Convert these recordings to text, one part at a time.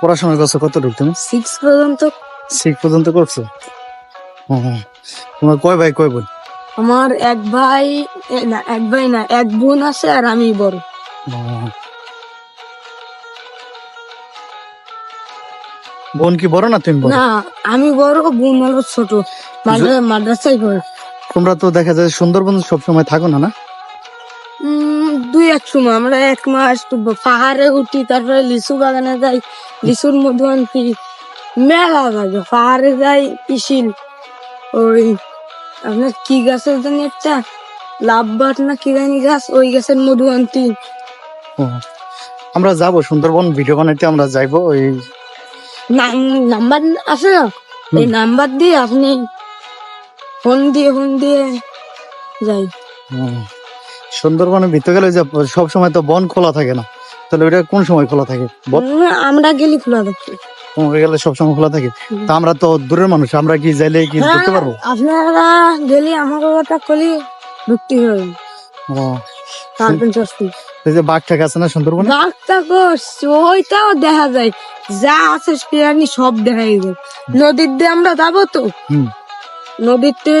পড়াশোনা করছ কতটুকু তুমি? সিক্স পর্যন্ত। সিক্স পর্যন্ত করছ। তোমার কয় ভাই কয় বোন? আমার এক ভাই না এক ভাই না এক বোন আছে আর আমি বড়। বোন কি বড় না তুমি না আমি বড় বোন হলো ছোট। মাদ্রা- মাদ্রাসায় পড়ে। তোমরা তো দেখা যায় সুন্দরবন সবসময় থাকো না না? দুই এক সময় আমরা এক মাস পাহাড়ে উঠি তারপরে লিচু বাগানে যাই লিচুর মধু আনতি মেলা লাগে পাহাড়ে যাই পিসিল ওই আপনার কি গাছের জন্য একটা? লাভবাট না কি জানি গাছ ওই গাছের মধু আনতি আমরা যাব সুন্দরবন ভিডিও বানাইতে আমরা যাইবো ওই নাম- নাম্বার আছে না? এই নাম্বার দিয়ে আপনি ফোন দিয়ে ফোন দিয়ে যাই। হুম। সুন্দরবনের ভিতরে গেলে যে সব সময় তো বন খোলা থাকে না। তাহলে ওটা কোন সময় খোলা থাকে? আমরা গেলি খোলা দেখছি তোমাকে গেলে সব সময় খোলা থাকে? তা আমরা তো দূরের মানুষ আমরা কি যাইলে কি করতে পারব? আপনারা গেলে আমাকে কথা কলি ঢুকতে হবে। এই যে বাঘ আছে না সুন্দরবনে? ওইটাও দেখা যায়। যা আছে প্রাণী সব দেখা যায়। নদীর দিয়ে আমরা যাব তো। নদীতে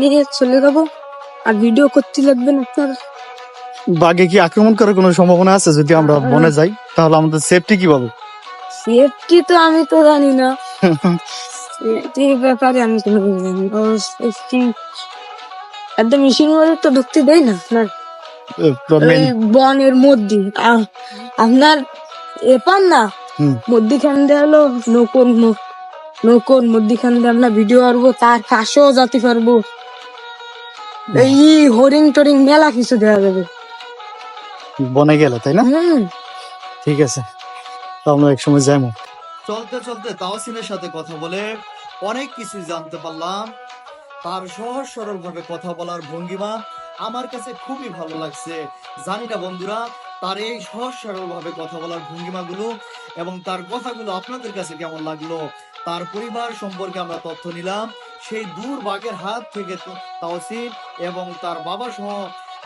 নিয়ে চলে যাব। আর ভিডিও করতে লাগবে আপনার? বাঘে কি আক্রমণ করার কোনো সম্ভাবনা আছে? যদি আমরা বনে যাই তাহলে আমাদের সেফটি কি পাবে? সেফটি তো আমি তো জানি না। সেফটি ব্যাপারে আমি কোনো জানি না। সেফটি একদম মেশিন মধ্যে তো ঢুকতে দেয় না আপনার। বনের মধ্যে। আপনার এপার না? মধ্যিখান দিয়ে হলো নৌকোর নৌকোর মধ্যিখান দিয়ে আমরা ভিডিও করব তার পাশেও যেতে পারব। এই হরিং টরিং মেলা কিছু দেওয়া যাবে। বনে গেলে তাই না? ঠিক আছে তো আমরা এক সময় যাইবো চলতে চলতে তাওসিনের সাথে কথা বলে অনেক কিছু জানতে পারলাম। তার সহজ সরল ভাবে কথা বলার ভঙ্গিমা আমার কাছে খুবই ভালো লাগছে। জানি না বন্ধুরা তার এই সহজ সরল ভাবে কথা বলার ভঙ্গিমাগুলো এবং তার কথাগুলো আপনাদের কাছে কেমন লাগল তার পরিবার সম্পর্কে আমরা তথ্য নিলাম। সেই দূর বাঘের হাত থেকে তহসিল এবং তার বাবা সহ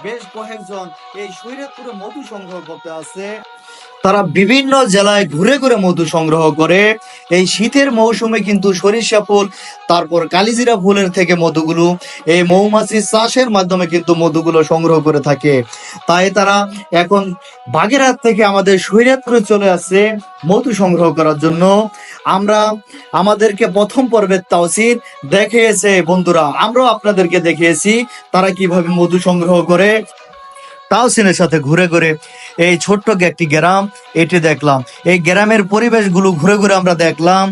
বেশ কয়েকজন এই শরীয়তপুরে মধু সংগ্রহ করতে আছে তারা বিভিন্ন জেলায় ঘুরে ঘুরে মধু সংগ্রহ করে। এই শীতের মৌসুমে কিন্তু সরিষা ফুল, তারপর কালিজিরা ফুলের থেকে মধুগুলো, এই মৌমাছি চাষের মাধ্যমে কিন্তু মধুগুলো সংগ্রহ করে থাকে। তাই তারা এখন বাগেরহাট থেকে আমাদের সৈরাতপুরে চলে আসছে মধু সংগ্রহ করার জন্য। আমরা আমাদেরকে প্রথম পর্বের তাওসির দেখিয়েছে বন্ধুরা, আমরাও আপনাদেরকে দেখিয়েছি তারা কীভাবে মধু সংগ্রহ করে তাওসিনের সাথে ঘুরে ঘুরে এই ছোট্ট একটি গ্রাম, এটি দেখলাম। এই গ্রামের পরিবেশগুলো ঘুরে ঘুরে আমরা দেখলাম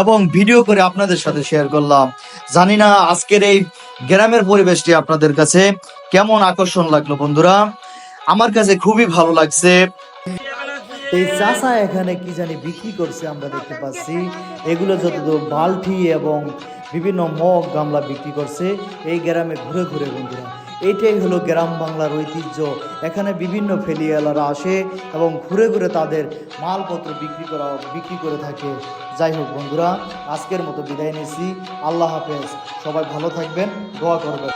এবং ভিডিও করে আপনাদের সাথে শেয়ার করলাম। জানি না আজকের এই গ্রামের পরিবেশটি আপনাদের কাছে কেমন আকর্ষণ লাগল বন্ধুরা। আমার কাছে খুবই ভালো লাগছে। এই চাষা এখানে কি জানি বিক্রি করছে আমরা দেখতে পাচ্ছি। এগুলো যতদূর বালতি এবং বিভিন্ন মগ গামলা বিক্রি করছে। এই গ্রামে ঘুরে ঘুরে বন্ধুরা। এইটাই হলো গ্রাম বাংলার ঐতিহ্য। এখানে বিভিন্ন ফেলিয়ালারা আসে এবং ঘুরে ঘুরে তাদের মালপত্র বিক্রি করা, বিক্রি করে থাকে। যাই হোক বন্ধুরা, আজকের মতো বিদায় নিয়েছি আল্লাহ হাফেজ। সবাই ভালো থাকবেন, দোয়া করবেন।